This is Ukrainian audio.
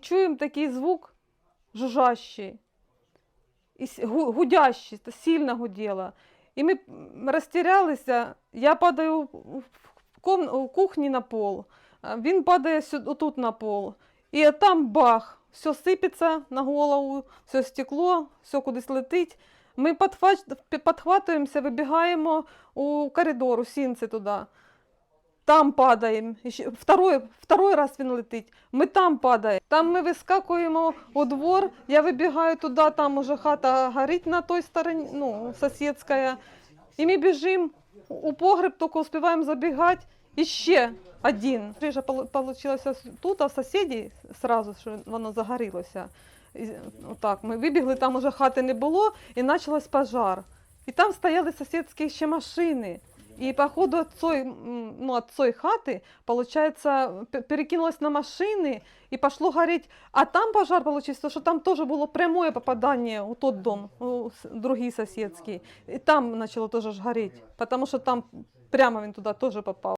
Чуємо такий звук жужжащий, гудящий, то сильно гуділо. І ми розтірялися, я падаю в кухні на пол, він падає сюди, отут на пол. І там бах, все сипеться на голову, все стекло, все кудись летить. Ми підхватуємося, вибігаємо у коридор, у сінці туди. Там падаємо. Второй, второй раз він летить. Ми там падаємо. Там ми вискакуємо у двор, я вибігаю туди, там уже хата горить на той стороні, ну, сусідська. І ми біжимо у погреб, тільки успіваємо забігати. І ще один. Крижа вийшла тут, а в сусіді сразу, що воно загорілося. І, Отак, ми вибігли, там уже хати не було, і почався пожар. І там стояли сусідські ще машини. І походу от цієї, ну, от цієї хати, получается, перекинулось на машини и пошло гореть. А там пожар получился, що там теж було прямое попадание у тот дом, у другие соседские. И там почало тоже гореть, потому что там прямо он туда тоже попав.